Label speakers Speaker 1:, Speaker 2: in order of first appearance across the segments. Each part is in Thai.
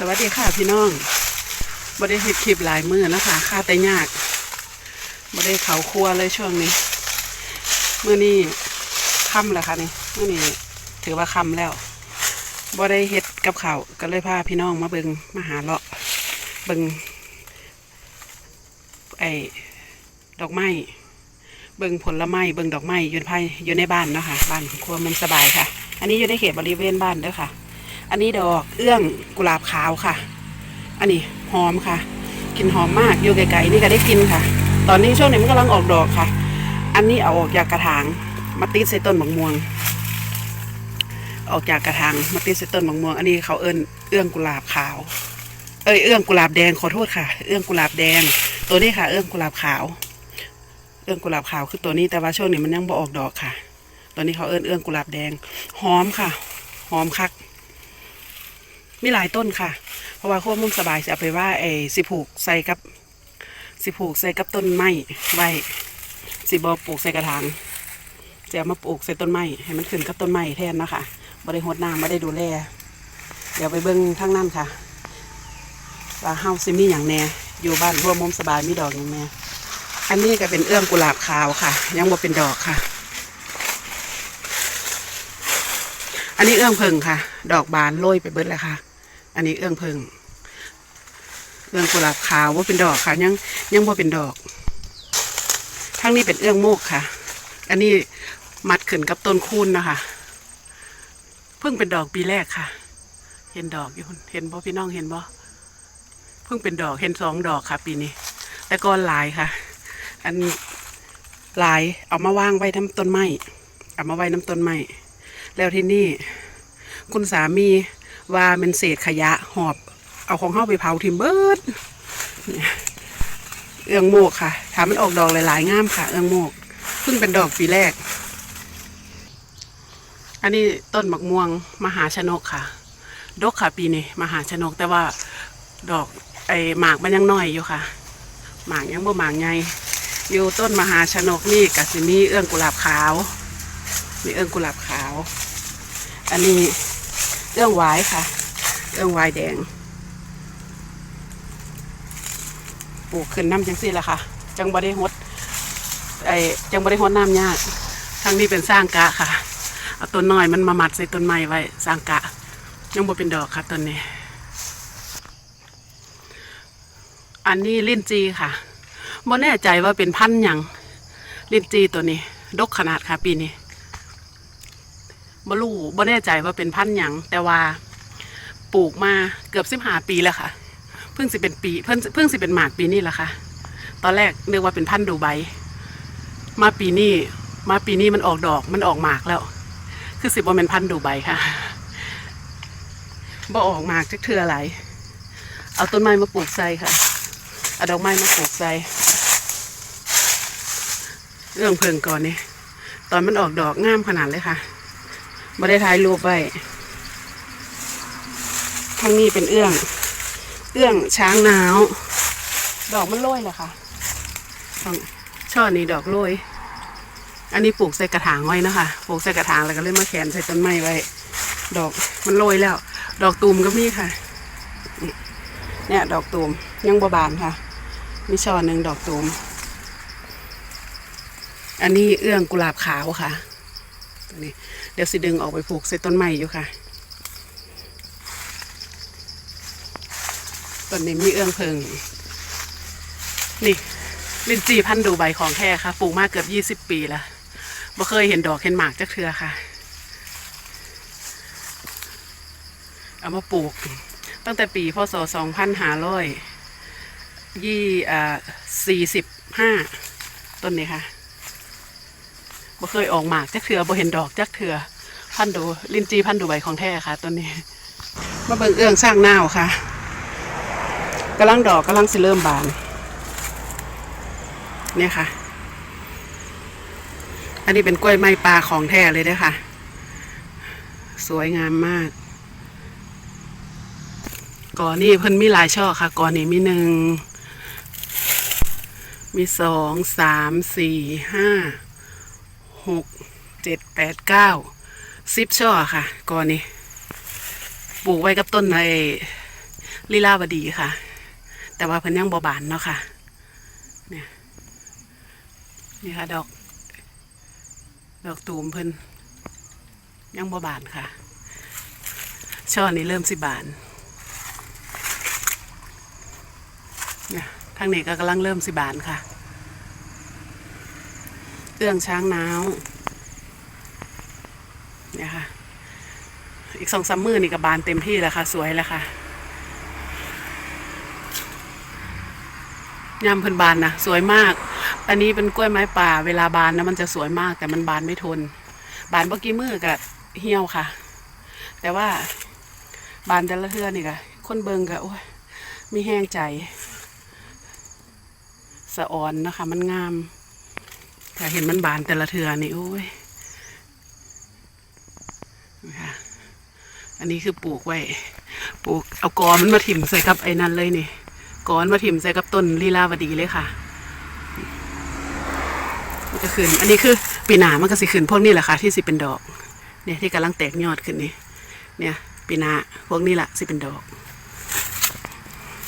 Speaker 1: สวัสดีค่ะพี่น้องบ่ได้เฮ็ดคลิปหลายมือนะคะค่าแต่ยากบ่ได้เขาครัวเลยช่วงนี้เมื้อนี้ค่ำแล้วค่ะนี่เมื้อนี้ถือว่าค่ำแล้วบ่ได้เฮ็ดกับข้าวก็เลยพาพี่น้องมาเบิงมาหาเลาะเบิงไอ้ดอกไม้เบิงผลไม้เบิงดอกไม้ยู่ภายอยู่ในบ้านเนาะค่ะบ้านครัวมุมสบายค่ะ อันนี้อยู่ในเขตบริเวณบ้านเด้อค่ะ อันนี้ดอกเอื้องกุหลาบขาวค่ะ อันนี้หอมค่ะกลิ่นหอมมากอยู่ไกลๆนี่ก็ได้กินค่ะ ตอนนี้ช่วงนี้มันกำลังออกดอกค่ะ อันนี้เอาออกจากกระถางมาติดใส่ต้นมะม่วง ออกจากกระถางมาติดใส่ต้นมะม่วง อันนี้เขาเอิ้นเอื้องกุหลาบขาว เอ้ยเอื้องกุหลาบแดงขอโทษค่ะ เอื้องกุหลาบแดง ตัวนี้ค่ะ เอื้องกุหลาบขาว เอื้องกุหลาบขาวคือตัวนี้แต่ว่าช่วงนี้มันยังบ่ออกดอกค่ะ ตัวนี้เขาเอิ้นเอื้องกุหลาบแดง หอมค่ะ หอมคัก มีหลายต้นค่ะ เพราะว่าควบมุ่งสบายจะเอาไปว่าไอ้สิผูกใส่กับ สิผูกใส่กับต้นไม้ไว้สิบอปลูกใส่กระถางจะเอามาปลูกใส่ต้นไม้ให้มันขึ้นกับต้นไม้แทนนะคะบ่ได้หดน้ำบ่ได้ดูแลเดี๋ยวไปเบิ่งทางนั้นค่ะว่าเฮาสิมีอย่างแน่อยู่บ้านร่วมมุมสบายมีดอกอย่างแน่อันนี้ก็เป็นเอื้องกุหลาบขาวค่ะ ยังบ่เป็นดอกค่ะ อันนี้เอื้องเพิงค่ะ ดอกบานโรยไปเบิดแล้วค่ะ อันนี้เอื้องเพิงเอื้องกุหลาบขาวว่าเป็นดอกค่ะ ยังยังว่าเป็นดอกทั้งนี้เป็นเอื้องโมกค่ะ อันนี้มัดขึ้นกับต้นคูนนะคะเพิ่งเป็นดอกปีแรกค่ะ เห็นดอกอยู่เห็นบ่พี่น้องเห็นบ่เพิ่งเป็นดอกเห็นสองดอกค่ะ ปีนี้ แต่ก็หลายค่ะ อันลายเอามาวางไว้น้ำต้นไม้เอามาไว้น้ำต้นไม้แล้วที่นี่ คุณสามี ว่าเป็นเศษขยะหอบ เอาของเข้าไปเผาทิมเบิดเนี่ยเอื้องโมกค่ะถามมันออกดอกหลายๆงามค่ะ เอื้องโมกเพิ่งเป็นดอกปีแรก อันนี้ต้นมะม่วงมหาชนกค่ะ ดกค่ะปีนี้มหาชนกแต่ว่าดอกไอหมากมันยังน้อยอยู่ค่ะ หมากยังบ่หมากใหญ่อยู่ต้นมหาชนกนี่กสิมีเอื้องกุหลาบขาว มีเอื้องกุหลาบขาว อันนี้ เอื้องวายค่ะ เอื้องวายแดง ปลูกขึ้นน้ำจังสี่ละค่ะ จังบริหดไอจังบริหดน้ำยากทางนี้เป็นสร้างกะค่ะ เอาต้นน้อยมันมามัดใส่ต้นไม้ไว้สร้างกะ ยังบ่เป็นดอกค่ะต้นนี้ อันนี้ลิ้นจีค่ะบ่แน่ใจว่าเป็นพันธุ์หยังลิ้นจีตัวนี้ ดกขนาดค่ะปีนี้ บ่รู้บ่แน่ใจว่าเป็นพันธุ์หยังแต่ว่าปลูกมาเกือบสิบห้าปีแล้วค่ะ เพิ่งสิเป็นปีเพิ่งเพิ่งสิเป็นหมากปีนี้แหละค่ะ ตอนแรกนึกว่าเป็นพันธุ์ดูไบมาปีนี้มาปีนี้มันออกดอกมันออกหมากแล้ว คือสิบว่าเป็นพันธุ์ดูไบค่ะบ่ออกหมากจักเทืออะไรเอาต้นไม้มาปลูกใส่ค่ะเอาดอกไม้มาปลูกใส่เรื่องเพิงก่อนนี่ตอนมันออกดอกงามขนาดเลยค่ะ บ่ได้ถ่ายรูปไว้ทางนี้เป็นเอื้อง เอื้องช้างหนาว ดอกมันโรยเหรอคะช่องช่อนี้ดอกโรย อันนี้ปลูกใส่กระถางไว้นะคะ ปลูกใส่กระถางแล้วก็เลยมาแขวนใส่ต้นไม้ไว้ ดอกมันโรยแล้ว ดอกตูมก็มีค่ะ เนี่ย ดอกตูมยังบานค่ะ มีช่อหนึ่งดอกตูม อันนี้เอื้องกุหลาบขาวค่ะ ตัวนี้เดี๋ยวสิดึงออกไปปลูกใส่ต้นไม้อยู่ค่ะต้นนี้มีเอื้องเพิงนี่ลินจีพันธุ์ดูใบของแท้ค่ะปลูกมาเกือบยี่สิบปีแล้วบ่เคยเห็นดอกเห็นหมากจักเทือค่ะ เอามาปลูก ตั้งแต่ปีพศสองพันห้าร้อยยี่สี่สิบห้าต้นนี้ค่ะ บ่เคยออกหมากจักเถือบ่เห็นดอกจักเถือพันดูลินจีพันดูใบของแท้ค่ะต้นนี้มาเบิ่งเอื้องสร้างนาวค่ะกำลังดอกกำลังสิเริ่มบาน เนี่ยค่ะ อันนี้เป็นกล้วยไม้ปลาของแท้เลยเด้อค่ะ สวยงามมากก่อนนี่เพิ่นมีหลายช่อค่ะก่อนนี้มีหนึ่งมีสองสามสี่ห้า หกเจ็ดแปดเก้าสิบช่อค่ะก่อนนี้ปลูกไว้กับต้นไอ้ลีลาวดีค่ะ แต่ว่าเพิ่นยังบ่บานเนาะค่ะเนี่ยนี่ค่ะดอก ดอกตูมเพิ่นยังบ่บานค่ะ ช่อนี้เริ่มสิบานเนี่ยทางนี้ก็กำลังเริ่มสิบานค่ะ เอื้องช้างน้าวเนี่ยค่ะ อีกสองสามมือนี่ก็บานเต็มที่แล้วค่ะ สวยแล้วค่ะยามเพิ่นบานนะสวยมาก อันนี้เป็นกล้วยไม้ป่า เวลาบานนะมันจะสวยมาก แต่มันบานไม่ทน บานเมื่อกี้มือก็เหี่ยวค่ะ แต่ว่าบานแต่ละเทือนี่ก็คนเบิงก็โอ้ยมีแห้งใจ สะอ่อนนะคะ มันงาม ถ้าเห็นมันบานแต่ละเทือนี่โอ้ยนี่ค่ะอันนี้คือปลูกไว้ ปลูกเอากอมันมาถิ่มใส่กับไอ้นั่นเลยนี่ก้อนมาถิ่มใส่กับต้นลีลาวดีเลยค่ะมันจะขึ้น อันนี้คือปีหนามันก็สิขึ้นพวกนี้แหละค่ะ ที่สิเป็นดอก เนี่ยที่กำลังแตกยอดขึ้นนี่ เนี่ยปีหนาพวกนี้แหละสิเป็นดอก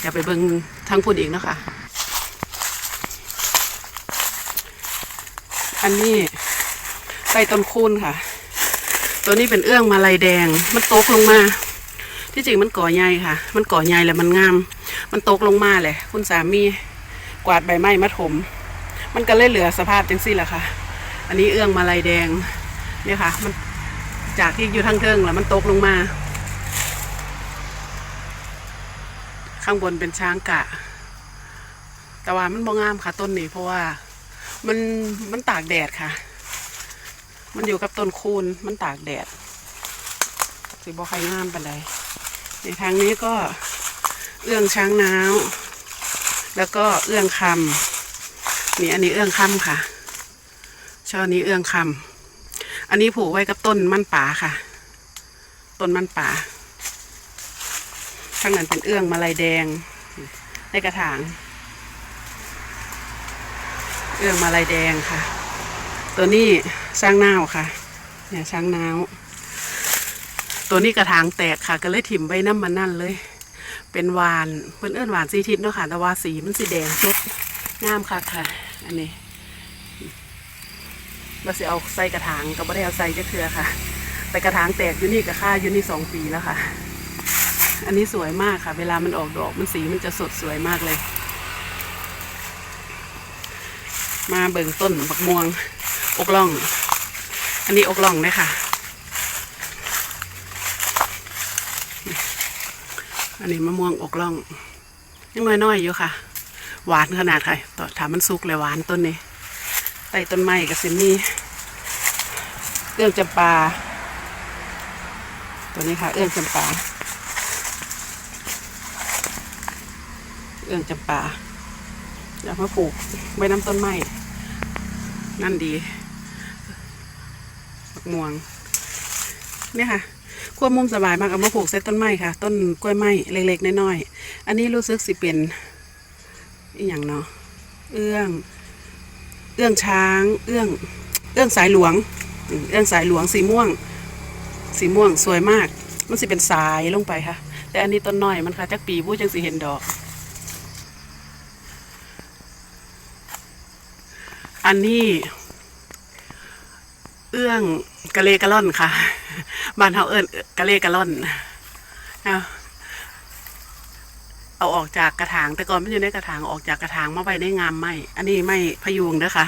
Speaker 1: อย่าไปเบิ่งทางพูดอีกเนาะคะ อันนี้ใต้ต้นคูนค่ะ ตัวนี้เป็นเอื้องมาลายแดง มันตกลงมา ที่จริงมันก่อใหญ่ค่ะ มันก่อใหญ่แล้วมันงาม มันตกลงมาเลยคุณสามีกวาดใบไม้มาถม มันก็เลยเหลือสภาพจังซี่แหละค่ะ อันนี้เอื้องมาลายแดง เนี่ยค่ะ มันจากที่อยู่ทางเทิงแล้วมันตกลงมา ข้างบนเป็นช้างกะ แต่ว่ามันบ่งามค่ะต้นนี้เพราะว่า มันมันตากแดดค่ะ มันอยู่กับต้นคูนมันตากแดดสิบ่ใครงามปานใดในทางนี้ก็เอื้องช้างน้าวแล้วก็เอื้องคำนี่อันนี้เอื้องคำค่ะช่อนี้เอื้องคำอันนี้ผูกไว้กับต้นมันป่าค่ะ ต้นมันป่าข้างนั้นเป็นเอื้องมาลายแดงในกระถาง เอื้องมาลายแดงค่ะ ตัวนี้ช้างนาวค่ะ เนี่ยช้างนาวตัวนี้กระถางแตกค่ะ ก็เลยถิ่มไว้น้ำมันนั่นเลย เป็นหวานเพื่อนเอื้อนหวานสีทิศเนาะค่ะ แต่ว่าสีมันสีแดงสดงามค่ะค่ะ อันนี้เราสิเอาใส่กระถางก็ไม่ได้เอาใส่จะเคือค่ะ แต่กระถางแตกอยู่นี่กับค่าอยู่นี่สองปีแล้วค่ะ อันนี้สวยมากค่ะ เวลามันออกดอกมันสีมันจะสดสวยมากเลย มาเบิ่งต้นบักม่วงอกล่อง อันนี้อกล่องเลยค่ะ อันนี้มะม่วงอกล่องยังน้อยๆอยู่ค่ะ หวานขนาดค่ะต่อถามมันสุกเลยหวานต้นนี้ใต้ต้นไม้กับซิมนี่เอื้องจำปา ตัวนี้ค่ะ เอื้องจำปา เอื้องจำปาเดี๋ยวมาปลูกใบน้ำต้นไม้ นั่นดีบักม่วง เนี่ยค่ะควบมุมสบายมากเอามาปลูกเซตต้นไม้ค่ะ ต้นกล้วยไม้เล็กๆน้อยๆอันนี้รู้สึกสิเป็นอีหยังเนาะเอื้อง เอื้องช้าง เอื้อง เอื้องสายหลวง เอื้องสายหลวงสีม่วง สีม่วงสวยมาก มันสิเป็นสายลงไปค่ะ แต่อันนี้ต้นน้อยมันค่ะจักปีผู้จังสิเห็นดอก อันนี้ เอื้องกะเลกะล่อนค่ะ บ้านเฮาเอิ้นกะเลกะล่อนเอาเอาออกจากกระถาง แต่ก่อนไมันอยู่ในกระถางออกจากกระถางมาไว้ในงามไม้อันนี้ไม่พยูงนะคะ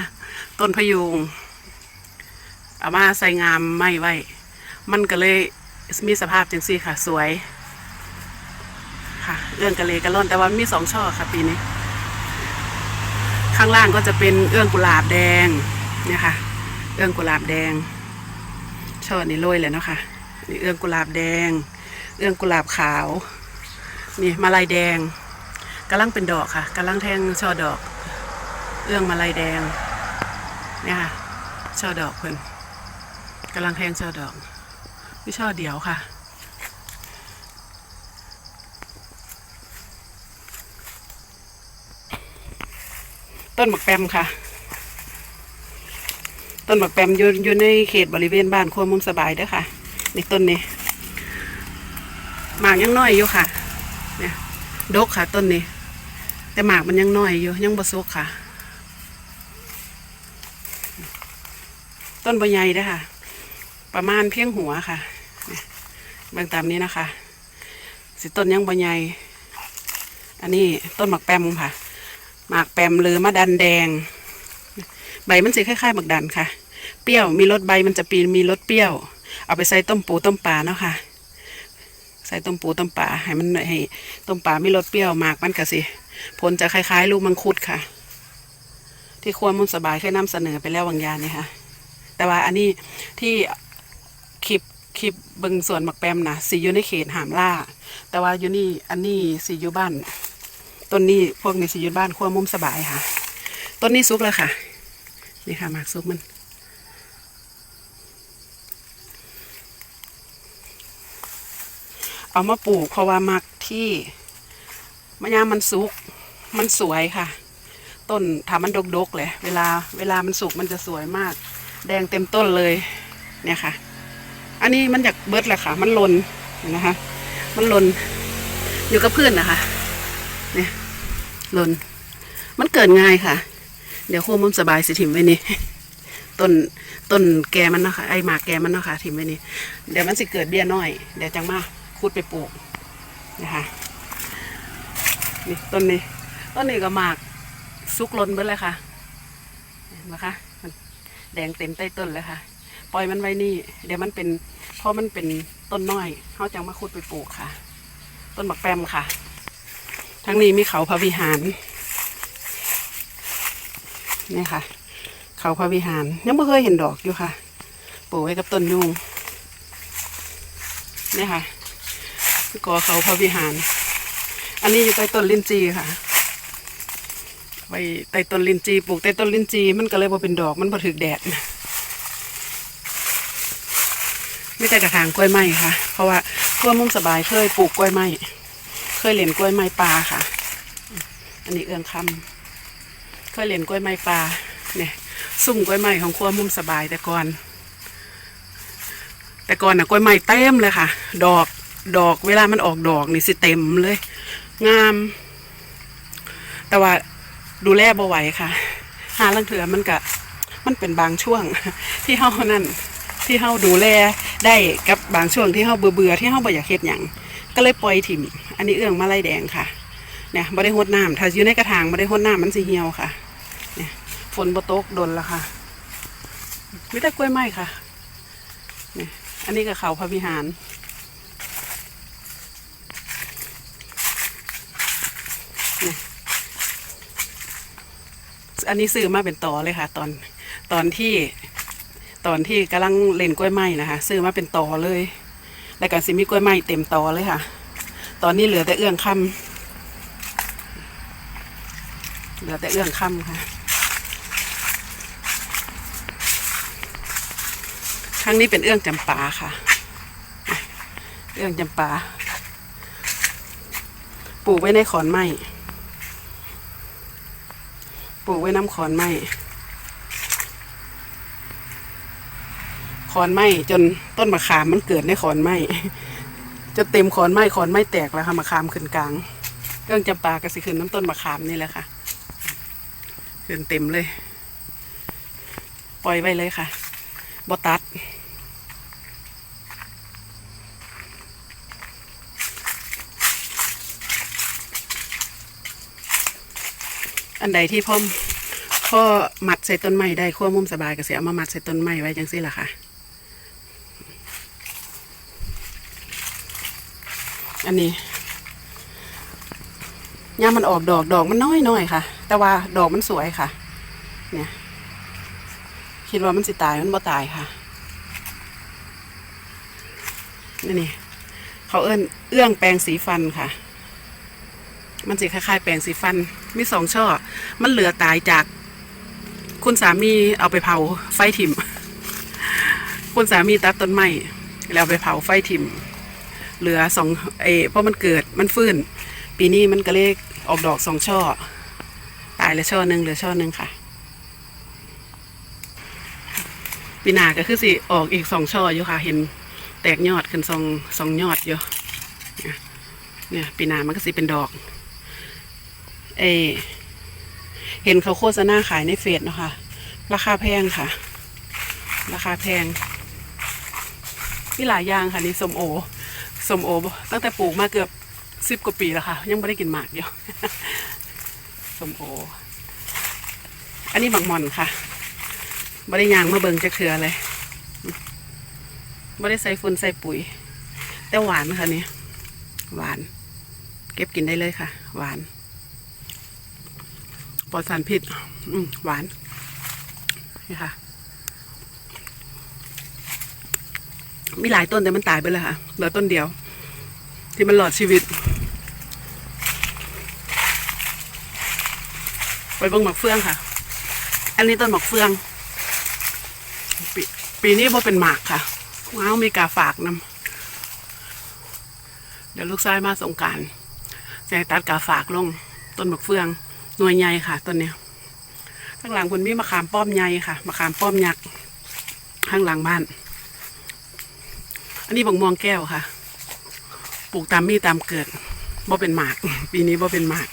Speaker 1: ต้นพยูงเอามาใส่งามไม้ไว้ มันก็เลยมีสภาพจังซี่ค่ะ สวย ค่ะ เอื้องกะเลกะล่อนแต่ว่ามีสองช่อค่ะ ปีนี้ ข้างล่างก็จะเป็นเอื้องกุหลาบแดงเนี่ยค่ะ เอื้องกุหลาบแดงช่อนี้โรยเลยเนาะค่ะนี่เอื้องกุหลาบแดง เอื้องกุหลาบขาวนี่มาลายแดงกำลังเป็นดอกค่ะกำลังแทงช่อดอก เอื้องมาลายแดงเนี่ยค่ะช่อดอกเพิ่นกำลังแทงช่อดอกไม่ช่อเดียวค่ะ ต้นหมักแปมค่ะ ต้นหมักแปมอยู่อยู่ในเขตบริเวณบ้านครัวมุมสบายเด้อค่ะนี่ต้นนี้หมากยังน้อยอยู่ค่ะ เนี่ยดกค่ะต้นนี้ แต่หมากมันยังน้อยอยู่ยังบ่สุกค่ะ ต้นใบใหญ่ด้ค่ะ ประมาณเพียงหัวค่ะเนี่ยบางตามนี้นะคะ สิต้นยังใบใหญ่อันนี้ต้นหมากแปมค่ะ หมากแปมหรือมะดันแดง ใบมันสีคล้ายๆหมากดันค่ะ เปรี้ยวมีรสใบมันจะปีนมีรสเปรี้ยว เอาไปใส่ต้มปูต้มปลาเนาะค่ะ ใส่ต้มปูต้มปลาให้มันให้ต้มปลามีรสเปรี้ยวหมากมันกะสิผลจะคล้ายๆ ลูกมังคุดค่ะ ที่ครัวมุนสบายเคยนำเสนอไปแล้วบางอยางนี่ค่ะ แต่ว่าอันนี้ที่คลิปคลิปเบิงส่วนหมักแปมนะสีอยู่ในเขตหามล่า แต่ว่าอยู่นี่อันนี้สีอยู่บ้าน ต้นนี้พวกนี้สีอยู่บ้านครัวมุมสบายค่ะ ต้นนี้ซุกแล้วค่ะ นี่ค่ะหมากซุกมัน เอามาปลูกเพราะว่ามักที่มะยามันสุก มันสวยค่ะ ต้นถ้ามันดกๆเลยเวลาเวลามันสุกมันจะสวยมาก แดงเต็มต้นเลยเนี่ยค่ะ อันนี้มันอยากเบิดแหละค่ะ มันลนเห็นะคะ มันลนอยู่กับเพื่อนนะคะเนี่ย ลน มันเกิดง่ายค่ะ เดี๋ยวคู่มุมสบายสิถิมไว้นี่ต้นต้นแกมันเนาะคะไอหมากแกมันเนาะค่ะถิมไว้นี่เดี๋ยวมันสิเกิดเบี้ยน้อย เดี๋ยวจังมาคุดไปปลูกนะคะนี่ต้นนี้ต้นนี้ก็หมากซุกลนเบิดเลยค่ะเห็นไหมคะมันแดงเต็มใต้ต้นเลยค่ะ ปล่อยมันไว้นี่ เดี๋ยวมันเป็นเพราะมันเป็นต้นน้อยเขาจังมาคุดไปปลูกค่ะ ต้นบักแปมค่ะ ทั้งนี้มีเขาพระวิหารนี่ค่ะ เขาพระวิหารยังไม่เคยเห็นดอกอยู่ค่ะปลูกไว้กับต้นยุงนี่ค่ะกอเขาพระวิหาร อันนี้อยู่ใต้ต้นลินจีค่ะไว้ใต้ต้นลินจีปลูกใต้ต้นลินจี มันก็เลยบ่เป็นดอกมันบ่ถึกแดดไม่แต่กระถางกล้วยไม้ค่ะ เพราะว่าเพื่อมุ่งสบายเคยปลูกกล้วยไม้ เคยเล่นกล้วยไม้ปลาค่ะ อันนี้เอื้องคำเคยเล่นกล้วยไม้ปลาเนี่ยซุ่มกล้วยไม้ของครัวมุมสบายแต่ก่อน แต่ก่อนน่ะกล้วยไม้เต็มเลยค่ะ ดอกดอกเวลามันออกดอกนี่สิเต็มเลย งาม แต่ว่าดูแลบ่ไหวค่ะ หาลังเถือมันกะมันเป็นบางช่วงที่เฮานั่นที่เฮาดูแลได้กับบางช่วงที่เฮาเบื่อเบื่อที่เฮาบ่อยากเฮ็ดหยัง ก็เลยปล่อยถิ่มอันนี้เอื้องมาลายแดงค่ะเนี่ยบ่ได้รดน้ำถ้าอยู่ในกระถางบ่ได้รดน้ำมันสิเหี่ยวค่ะเนี่ยฝนบ่ตกดนแล้วค่ะมีแต่กล้วยไม้ค่ะเนี่ยอันนี้ก็เขาพระวิหารอันนี้ซื้อมาเป็นต่อเลยค่ะ ตอนตอนที่ตอนที่กำลังเล่นกล้วยไม้นะคะ ซื้อมาเป็นต่อเลย แล้วก็สิมีกล้วยไม้เต็มตอเลยค่ะ ตอนนี้เหลือแต่เอื้องคำเหลือแต่เอื้องคำค่ะครั้งนี้เป็นเอื้องจำปาค่ะ เอื้องจำปา ปลูกไว้ในขอนไม้ ปลูกไว้น้ำขอนไม้ ขอนไม้จนต้นมะขามมันเกิดในขอนไม้จนเต็มขอนไม้ขอนไม้แตกแล้วค่ะมะขามขึ้นกลางเรื่องจำปากระสิขึ้นน้ำต้นมะขามนี่แหละค่ะขึ้นเต็มเลย ปล่อยไว้เลยค่ะบอตัดอันใดที่พ่อพ่อมัดใส่ต้นไม้ได้ขั้วมุมสบายก็เสียเอามามัดใส่ต้นไม้ไว้จังสิล่ะค่ะ อันนี้ย่ามันออกดอกดอกมันน้อยน้อยค่ะ แต่ว่าดอกมันสวยค่ะ เนี่ย คิดว่ามันสิตายมันบ่ตายค่ะนี่นี่เขาเอื้อนเอื้องแปรงสีฟันค่ะ มันสิคล้ายๆ แปรงสีฟัน มีสองช่อ มันเหลือตายจาก คุณสามีเอาไปเผาไฟถิ่ม คุณสามีตัดต้นไม้แล้วไปเผาไฟถิ่ม เหลือสองเอเพราะมันเกิดมันฟื้น ปีนี้มันก็เลยออกดอกสองช่อ ตายแล้วช่อหนึ่งเหลือช่อหนึ่งค่ะ ปีหน้าก็คือสิออกอีกสองช่ออยู่ค่ะ เห็นแตกยอดขึ้นสองสองยอดอยู่เนี่ยเนี่ยปีหน้ามันก็สิเป็นดอก เอ เห็นเขาโฆษณาขายในเฟซเนาะค่ะ ราคาแพงค่ะ ราคาแพงมีหลายอย่างค่ะนี่สมโอ ส้มโอตั้งแต่ปลูกมาเกือบสิบกว่าปีแล้วค่ะ ยังไม่ได้กินหมากเดียวส้มโอ อันนี้บักหมอนค่ะไม่ได้ยางมาเบิงจะเคือเลยไม่ได้ใส่ฝุ่นใส่ปุ๋ย แต่หวานค่ะนี่หวาน เก็บกินได้เลยค่ะ หวานปลอดสารพิษหวานนี่ค่ะ มีหลายต้นแต่มันตายไปแล้วค่ะเหลือต้นเดียว ที่มันหลอดชีวิต ไปเบิ่งหมักเฟืองค่ะ อันนี้ต้นหมักเฟือง ปีปีนี้บ่เป็นหมากค่ะว้าวมีกาฝากนำเดี๋ยวลูกชายมาสงการจะตัดกาฝากลง ต้นหมักเฟืองหน่วยใหญ่ค่ะต้นเนี้ยข้างหลังคุณมีมะขามป้อมใหญ่ค่ะมะขามป้อมยักษ์ข้างหลังบ้าน นนี้บักม่วงแก้วค่ะ ปลูกตามมีตามเกิดบ่เป็นหมาก ปีนี้บ่เป็นหมาก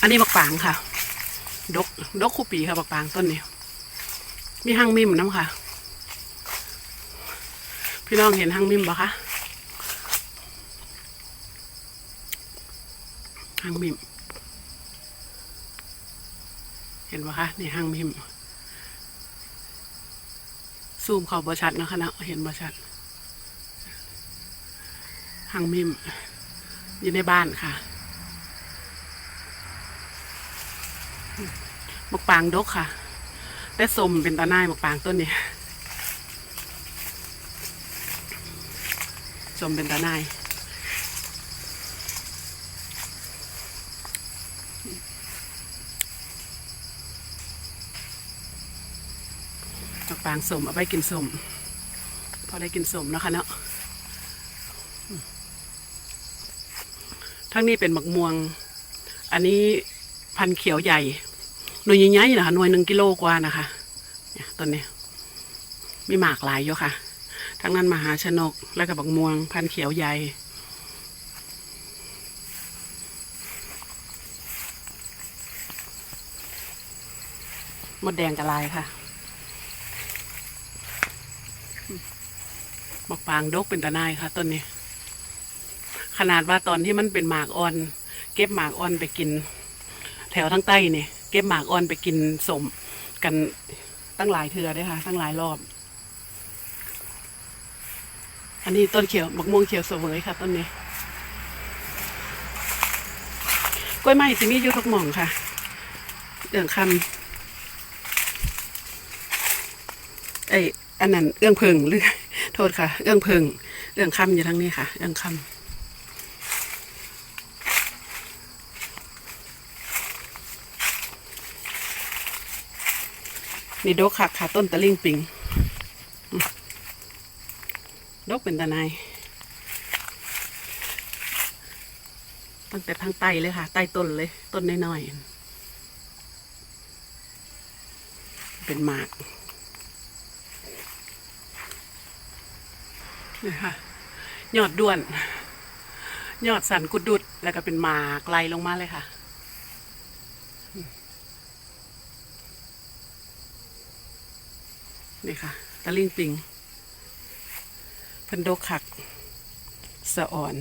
Speaker 1: อันนี้บักปางค่ะ ดก ดกคู่ปีค่ะบักปางต้นนี้ มีห้างมิมน้ำค่ะ พี่น้องเห็นห้างมิมปะคะห้างมิม เห็นปะคะ นี่ห้างมิม ซูมเขาบชัดนะคะนะเห็นบชัดหางมิมอยู่ในบ้านค่ะบกปางดกค่ะแต่สมเป็นตาหน้ายมกปางต้นนี้สมเป็นตาหน้าย มกปางสมเอาไปกินสมพอได้กินสมนะคะเนาะทั้งนี้เป็นหมักม่วง อันนี้พันเขียวใหญ่ หน่วยใหญ่ๆนะคะหน่วยหนึ่งกิโลกว่านะคะเนี่ยต้นนี้มีหมากหลายอยู่ค่ะ ทั้งนั้นมหาชนก และกับบักม่วง พันเขียวใหญ่หมดแดงกับลายค่ะ มากปางดกเป็นตะนายค่ะต้นนี้ ขนาดว่าตอนที่มันเป็นหมากอ่อน เก็บหมากอ่อนไปกิน แถวทั้งใต้เนี่ยเก็บหมากอ่อนไปกินสมกันตั้งหลายเทือด้วยค่ะ ตั้งหลายรอบ อันนี้ต้นเขียวบักม่วงเขียวเสวยค่ะ ต้นนี้กล้วยไม้สิมีอยู่ทุกหม่องค่ะเอื้องคำไออันนั้นเอื้องเพิงหรือ โทษค่ะ เอื้องเพิงเอื้องคำอยู่ทั้งนี้ค่ะ เอื้องคำนี่ดกค่ะค่ะต้นตะลิงปิงดกเป็นตะนายตั้งแต่ทางใต้เลยค่ะ ใต้ต้นเลย ต้นน้อยๆเป็นหมาก นี่ค่ะยอดด้วน ยอดสันกุดดุด แล้วก็เป็นหมากไล่ลงมาเลยค่ะนี่ค่ะตะลิงปิงเพันโดกขัก สะอ่อน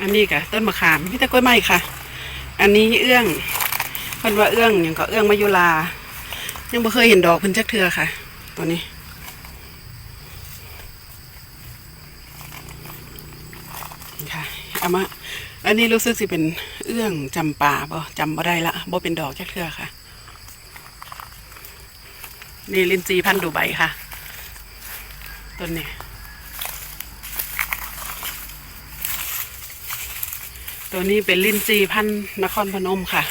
Speaker 1: อันนี้ค่ะ ต้นมะขามพี่ตะกล้วยไม้ค่ะ อันนี้เอื้องเพิ่นว่าเอื้องอย่างก็เอื้องมายุลา ยังไม่เคยเห็นดอกเพิ่นจักเทือค่ะ ตัวนี้ ค่ะเอามาอันนี้รู้สึกสิเป็นเอื้องจำป่าบ่จำบ่ได้ละบ่เป็นดอกจักเทือค่ะ นี่ลินจีพันธุ์ดูใบค่ะต้นนี้ ตัวนี้เป็นลินจีพันนครพนมค่ะ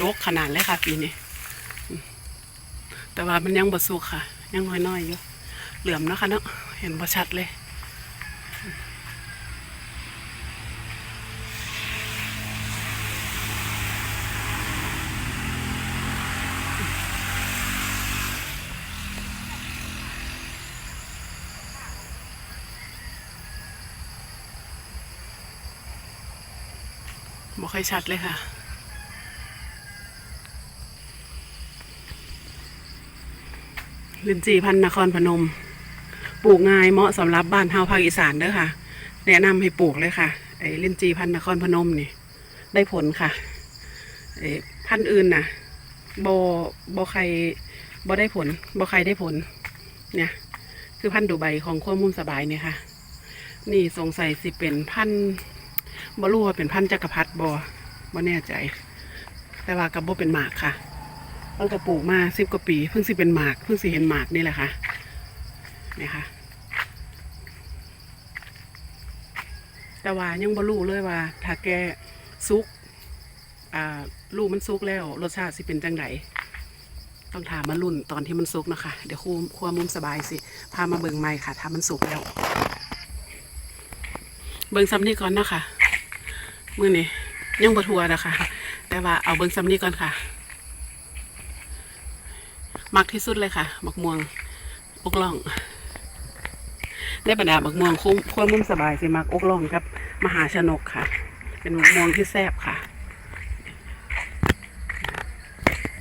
Speaker 1: ดกขนาดเลยค่ะ ปีนี้ แต่ว่ามันยังบ่สุกค่ะ ยังน้อยๆอยู่ เหลื่อมนะคะเนาะ เห็นบ่ชัดเลย บ่ค่อยชัดเลยค่ะ ลินจีพันธุ์นครพนม ปลูกง่ายเหมาะสำหรับบ้านเฮาภาคอีสานเด้อค่ะ แนะนำให้ปลูกเลยค่ะ ไอ้ลินจีพันธุ์นครพนมนี่ ได้ผลค่ะไอ้พันธุ์อื่นน่ะบ่บ่ใครบ่ได้ผลบ่ใครได้ผล เนี่ย คือพันธุ์ดูใบของขั้วมุมสบายเนี่ยค่ะ นี่สงสัยสิเป็นพันธุ์ บ่รู้ว่าเป็นพันธุ์จักรพรรดิบ่บ่แน่ใจ แต่ว่ากับบ่เป็นหมากค่ะเราจะปลูกมาสิบกว่าปี เพิ่งสิเป็นหมาก เพิ่งสิเห็นหมากนี่แหละค่ะเนี่ยค่ะ แต่ว่ายังบ่รู้เลยว่า ถ้าแกซุกอ่าลูกมันซุกแล้ว รสชาติสิเป็นจังไดต้องถามมารุ่นตอนที่มันซุกนะคะ เดี๋ยวครูครัวมุมสบายสิ พามาเบิ่งใหม่ค่ะถ้ามันสุกแล้ว เบิ่งซ้ำนี่ก่อนนะคะ มื่อนี้ยังบ่ทัวนะคะแต่ว่าเอาเบิ่งซ้ำนี่ก่อนค่ะ มักที่สุดเลยค่ะบักม่วงอกล่องในบรรดาบักม่วงคุ้มขั้วมุมสบายสิมักอกล่องครับ มหาชนกค่ะ เป็นบักม่วงที่แซ่บค่ะ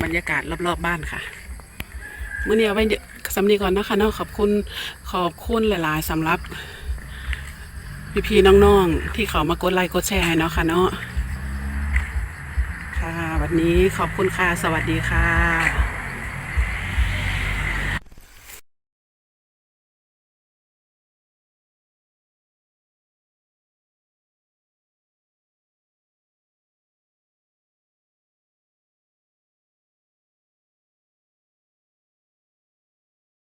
Speaker 1: บรรยากาศรอบๆบบ้านค่ะเมื่อนี้เอาไว้สำนีก่อนนะคะเนาะขอบคุณขอบคุณหลาย ๆสำหรับ พี่ๆน้องๆ ที่เขามากดไลค์กดแชร์เนาะค่ะเนาะค่ะ วันนี้ขอบคุณค่ะ สวัสดีค่ะ